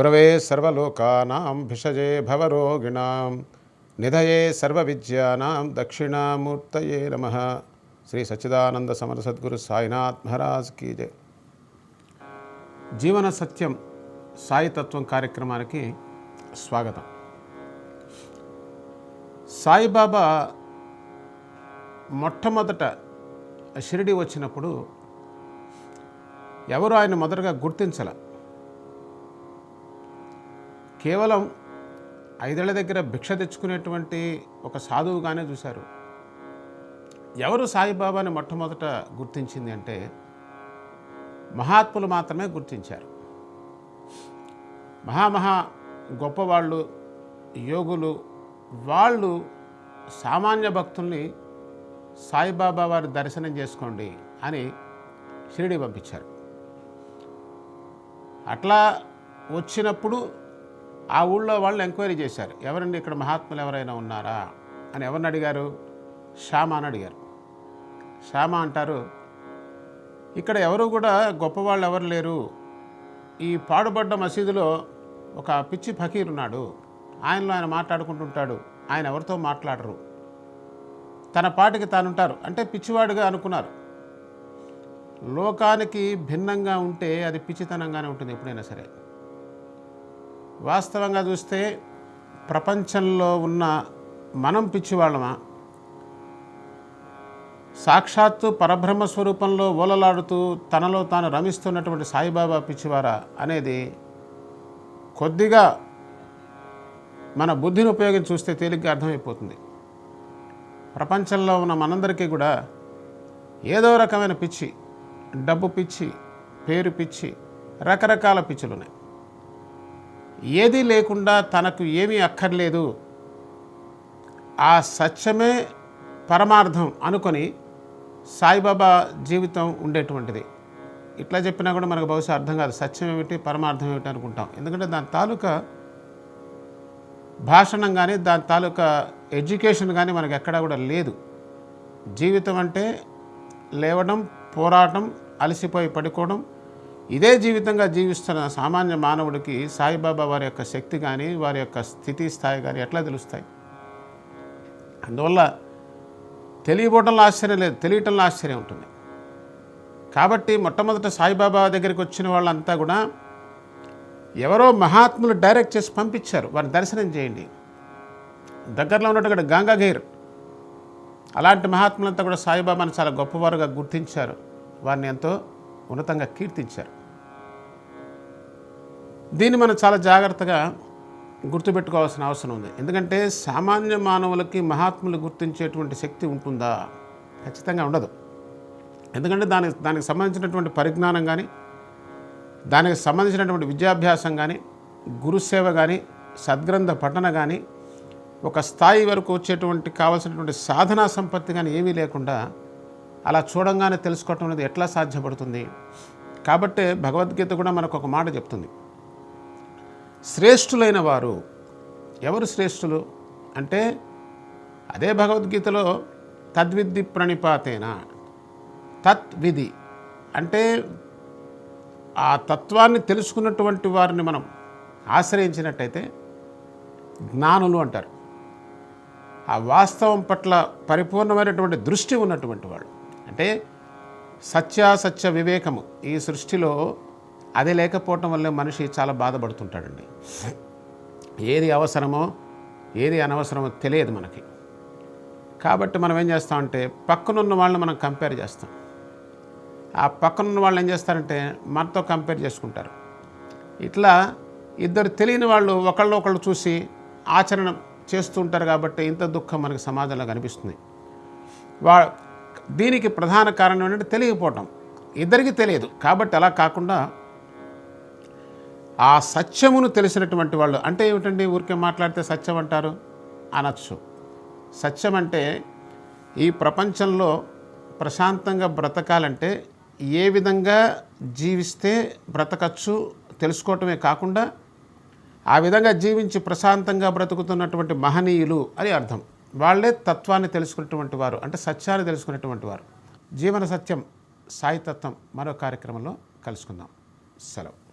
గురవే సర్వలోకానాం భిషజే భవరోగిణాం నిధయే సర్వవిద్యానాం దక్షిణామూర్తయే నమ. శ్రీ సచ్చిదానంద సమర సద్గురు సాయినాథ్ మహారాజ్ కీ జీవన సత్యం సాయితత్వం కార్యక్రమానికి స్వాగతం. సాయిబాబా మొట్టమొదట షిరిడి వచ్చినప్పుడు ఎవరు ఆయన మొదటగా గుర్తించల? కేవలం ఐదేళ్ళ దగ్గర భిక్ష తెచ్చుకునేటువంటి ఒక సాధువుగానే చూశారు. ఎవరు సాయిబాబాని మొట్టమొదట గుర్తించింది అంటే మహాత్ములు మాత్రమే గుర్తించారు. మహామహా గొప్పవాళ్ళు యోగులు వాళ్ళు సామాన్య భక్తుల్ని సాయిబాబా వారి దర్శనం చేసుకోండి అని షిరిడి పంపించారు. అట్లా వచ్చినప్పుడు ఆ ఊళ్ళో వాళ్ళు ఎంక్వైరీ చేశారు. ఎవరండి ఇక్కడ మహాత్ములు ఎవరైనా ఉన్నారా? అని ఎవరిని అడిగారు? శ్యామ అని అడిగారు. శ్యామ అంటారు ఇక్కడ ఎవరు కూడా గొప్పవాళ్ళు ఎవరు లేరు. ఈ పాడుబడ్డ మసీదులో ఒక పిచ్చి ఫకీర్ ఉన్నాడు. ఆయనలో ఆయన మాట్లాడుకుంటుంటాడు. ఆయన ఎవరితో మాట్లాడరు. తన పాటికి తానుంటారు. అంటే పిచ్చివాడుగా అనుకున్నారు. లోకానికి భిన్నంగా ఉంటే అది పిచ్చితనంగానే ఉంటుంది ఎప్పుడైనా సరే. వాస్తవంగా చూస్తే ప్రపంచంలో ఉన్న మనం పిచ్చివాళ్ళమా? సాక్షాత్తు పరబ్రహ్మ స్వరూపంలో ఓలలాడుతూ తనలో తాను రమిస్తున్నటువంటి సాయిబాబా పిచ్చివారా అనేది కొద్దిగా మన బుద్ధిని ఉపయోగించి చూస్తే తేలిగ్గా అర్థమైపోతుంది. ప్రపంచంలో ఉన్న మనందరికీ కూడా ఏదో రకమైన పిచ్చి డబ్బు పిచ్చి పేరు పిచ్చి రకరకాల పిచ్చులు ఉన్నాయి ఏదీ లేకుండా తనకు ఏమీ అక్కర్లేదు. ఆ సత్యమే పరమార్థం అనుకొని సాయిబాబా జీవితం ఉండేటువంటిది. ఇట్లా చెప్పినా కూడా మనకు బహుశా అర్థం కాదు. సత్యం ఏమిటి పరమార్థం ఏమిటి అనుకుంటాం. ఎందుకంటే దాని తాలూకా భాషణం కానీ దాని తాలూకా ఎడ్యుకేషన్ కానీ మనకు ఎక్కడా కూడా లేదు. జీవితం అంటే లేవడం పోరాటం అలసిపోయి పడుకోవడం ఇదే జీవితంగా జీవిస్తున్న సామాన్య మానవుడికి సాయిబాబా వారి యొక్క శక్తి కానీ వారి యొక్క స్థితి స్థాయి కానీ ఎట్లా తెలుస్తాయి? అందువల్ల తెలియబోవటంలో ఆశ్చర్యం లేదు తెలియటంలో ఆశ్చర్యం ఉంటుంది. కాబట్టి మొట్టమొదట సాయిబాబా దగ్గరికి వచ్చిన వాళ్ళంతా కూడా ఎవరో మహాత్ములు డైరెక్ట్ చేసి పంపించారు వారిని దర్శనం చేయండి. దగ్గరలో ఉన్నట్టు గంగాగీర్ అలాంటి మహాత్ములంతా కూడా సాయిబాబాను చాలా గొప్పవారుగా గుర్తించారు. వారిని ఎంతో ఉన్నతంగా కీర్తించారు. దీన్ని మనం చాలా జాగ్రత్తగా గుర్తుపెట్టుకోవాల్సిన అవసరం ఉంది. ఎందుకంటే సామాన్య మానవులకి మహాత్ములు గుర్తించేటువంటి శక్తి ఉంటుందా? ఖచ్చితంగా ఉండదు. ఎందుకంటే దానికి దానికి సంబంధించినటువంటి పరిజ్ఞానం కానీ దానికి సంబంధించినటువంటి విద్యాభ్యాసం కానీ గురుసేవ కానీ సద్గ్రంథ పఠన కానీ ఒక స్థాయి వరకు వచ్చేటువంటి కావాల్సినటువంటి సాధనా సంపత్తి కానీ ఏమీ లేకుండా అలా చూడంగానే తెలుసుకోవటం అనేది ఎట్లా సాధ్యపడుతుంది? కాబట్టే భగవద్గీత కూడా మనకు ఒక మాట చెప్తుంది. శ్రేష్ఠులైన వారు. ఎవరు శ్రేష్ఠులు? అంటే అదే భగవద్గీతలో తద్విధి ప్రణిపాతేన. తత్విధి అంటే ఆ తత్వాన్ని తెలుసుకున్నటువంటి వారిని మనం ఆశ్రయించినట్టయితే జ్ఞానులు అంటారు. ఆ వాస్తవం పట్ల పరిపూర్ణమైనటువంటి దృష్టి ఉన్నటువంటి వాళ్ళు. అంటే సత్యాసత్య వివేకము ఈ సృష్టిలో అది లేకపోవటం వల్లే మనిషి చాలా బాధపడుతుంటాడండి. ఏది అవసరమో ఏది అనవసరమో తెలియదు మనకి. కాబట్టి మనం ఏం చేస్తామంటే పక్కనున్న వాళ్ళని మనం కంపేర్ చేస్తాం. ఆ పక్కనున్న వాళ్ళు ఏం చేస్తారంటే మనతో కంపేర్ చేసుకుంటారు. ఇట్లా ఇద్దరు తెలియని వాళ్ళు ఒకళ్ళు ఒకళ్ళు చూసి ఆచరణ చేస్తూ ఉంటారు కాబట్టి ఇంత దుఃఖం మనకి సమాజంలో కనిపిస్తుంది. వా దీనికి ప్రధాన కారణం ఏంటంటే తెలియకపోవటం. ఇద్దరికి తెలియదు. కాబట్టి అలా కాకుండా ఆ సత్యమును తెలిసినటువంటి వాళ్ళు అంటే ఏమిటండి ఊరికే మాట్లాడితే సత్యం అంటారు? అనొచ్చు. సత్యం అంటే ఈ ప్రపంచంలో ప్రశాంతంగా బ్రతకాలంటే ఏ విధంగా జీవిస్తే బ్రతకచ్చు తెలుసుకోవటమే కాకుండా ఆ విధంగా జీవించి ప్రశాంతంగా బ్రతుకుతున్నటువంటి మహనీయులు అని అర్థం. వాళ్ళే తత్వాన్ని తెలుసుకున్నటువంటి వారు అంటే సత్యాన్ని తెలుసుకున్నటువంటి వారు. జీవన సత్యం సాయితత్వం మరో కార్యక్రమంలో కలుసుకుందాం. సెలవు.